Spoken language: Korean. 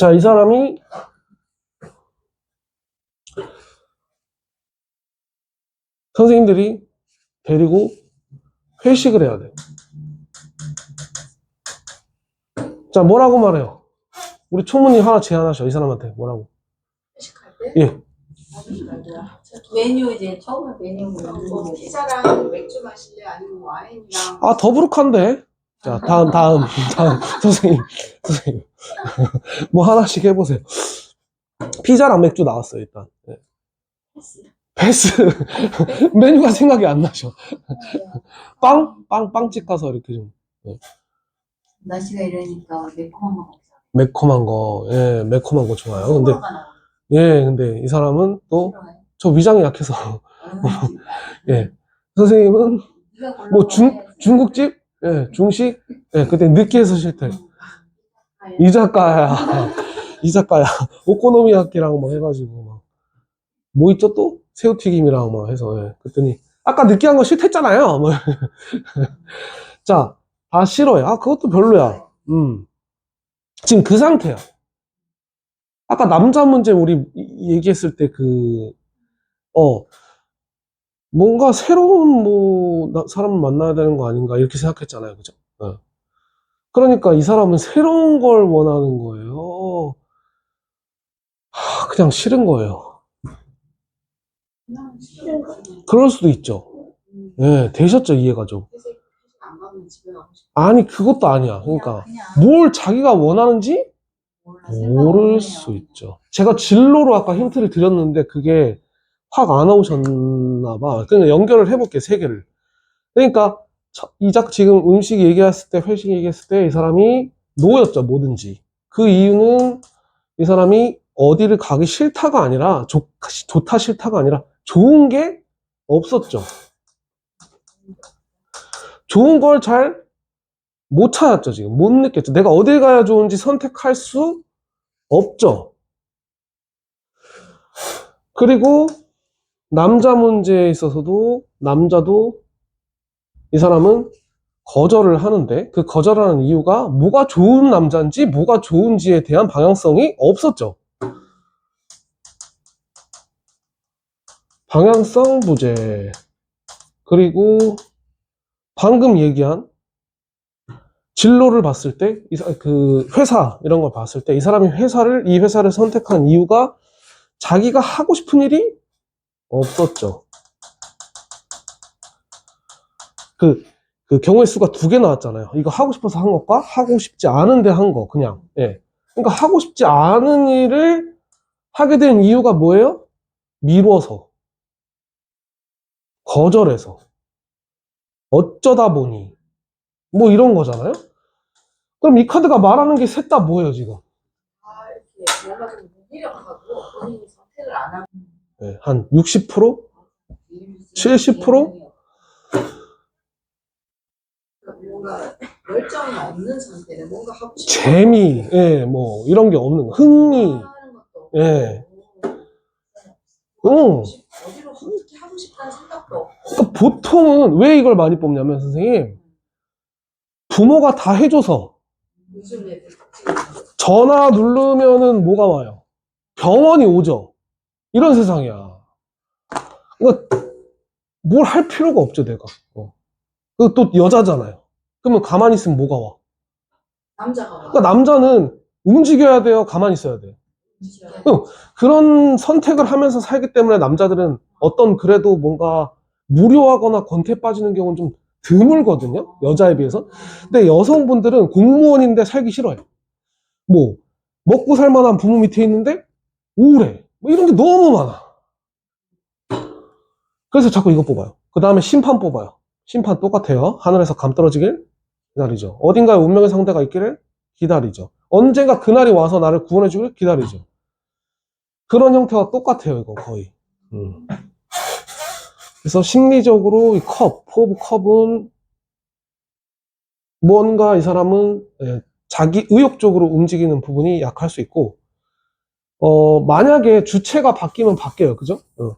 자, 이 사람이 선생님들이 데리고 회식을 해야 돼. 자, 뭐라고 말해요? 우리 총무님 하나 제안하셔, 이 사람한테. 뭐라고? 회식할 때? 예. 메뉴 이제 처음에 메뉴 뭐뭐 피자랑 맥주 마실래? 아니면 와인이랑 아, 더부룩한데? 자, 다음, 다음, 다음. 선생님, 선생님. 뭐 하나씩 해보세요. 피자랑 맥주 나왔어요, 일단. 네. 패스. 메뉴가 생각이 안 나죠. 빵? 빵, 빵집 가서 이렇게 좀. 날씨가 이러니까 매콤한 거 먹자. 매콤한 거, 예, 매콤한 거 좋아요. 근데. 예, 근데 이 사람은 또. 저 위장이 약해서, 음. 예. 선생님은 뭐 중. 중국집? 예, 중식? 예, 그때 느끼해서 싫대. 이자카야. 이자카야. 오코노미야끼랑 뭐 해가지고 막. 뭐 있죠 또? 새우튀김이랑 뭐 해서, 예. 그랬더니, 아까 느끼한 거 싫댔잖아요. 뭐. 자, 다 싫어해. 아, 그것도 별로야. 음. 지금 그 상태야. 아까 남자 문제 우리 이- 얘기했을 때 그, 어, 뭔가 새로운 뭐, 나- 사람을 만나야 되는 거 아닌가, 이렇게 생각했잖아요. 그죠? 어. 그러니까 이 사람은 새로운 걸 원하는 거예요. 하, 그냥 싫은 거예요. 그럴 수도 있죠. 예, 되셨죠, 이해가 좀. 아니, 그것도 아니야. 그러니까, 뭘 자기가 원하는지 모를 수. 있죠. 제가 진로로 아까 힌트를 드렸는데 그게 확안 오셨나 봐. 그냥 연결을 해볼게, 세 개를. 그러니까, 저- 이작 지금 음식 얘기했을 때, 회식 얘기했을 때 이 사람이 노였죠, 뭐든지. 그 이유는 이 사람이 어디를 가기 싫다가 아니라, 좋, 좋다 싫다가 아니라, 좋은 게 없었죠. 좋은 걸 잘 못 찾았죠, 지금. 못 느꼈죠. 내가 어딜 가야 좋은지 선택할 수 없죠. 그리고 남자 문제에 있어서도 남자도 이 사람은 거절을 하는데 그 거절하는 이유가 뭐가 좋은 남자인지 뭐가 좋은지에 대한 방향성이 없었죠. 방향성 부재. 그리고 방금 얘기한 진로를 봤을 때, 그 회사 이런 걸 봤을 때 이 사람이 회사를 이 회사를 선택한 이유가 자기가 하고 싶은 일이 없었죠. 그, 그 경우의 수가 두 개 나왔잖아요. 이거 하고 싶어서 한 것과 하고 싶지 않은데 한 거, 그냥. 예. 그러니까 하고 싶지 않은 일을 하게 된 이유가 뭐예요? 미뤄서. 거절해서. 어쩌다 보니. 뭐 이런 거잖아요? 그럼 이 카드가 말하는 게 셋 다 뭐예요, 지금? 아 이렇게 뭔가 좀 무기력하고 본인이 선택을 안 예, 한 60%? 70%? 뭔가 열정이 없는 상태는 뭔가 하고 싶어 재미, 예, 뭐, 이런 게 없는 거. 흥미, 예. 응. 없고 그러니까 보통은 왜 이걸 많이 뽑냐면, 선생님, 부모가 다 해줘서 전화 누르면은 뭐가 와요? 병원이 오죠. 이런 세상이야. 그러니까 뭘 할 필요가 없죠, 내가. 어. 또 여자잖아요. 그러면 가만히 있으면 뭐가 와? 남자가 와. 그러니까 남자는 움직여야 돼요, 가만히 있어야 돼요. 응. 그런 선택을 하면서 살기 때문에 남자들은 어떤 그래도 뭔가 무료하거나 권태 빠지는 경우는 좀 드물거든요. 여자에 비해서. 근데 여성분들은 공무원인데 살기 싫어요. 뭐, 먹고 살 만한 부모 밑에 있는데 우울해. 뭐 이런 게 너무 많아. 그래서 자꾸 이거 뽑아요. 그 다음에 심판 뽑아요. 심판 똑같아요. 하늘에서 감 떨어지길 기다리죠. 어딘가에 운명의 상대가 있기를 기다리죠. 언젠가 그날이 와서 나를 구원해주길 기다리죠. 그런 형태와 똑같아요, 이거 거의. 음. 그래서 심리적으로 이 컵, 포브 컵은 뭔가 이 사람은 예, 자기 의욕적으로 움직이는 부분이 약할 수 있고, 어, 만약에 주체가 바뀌면 바뀌어요, 그죠? 어.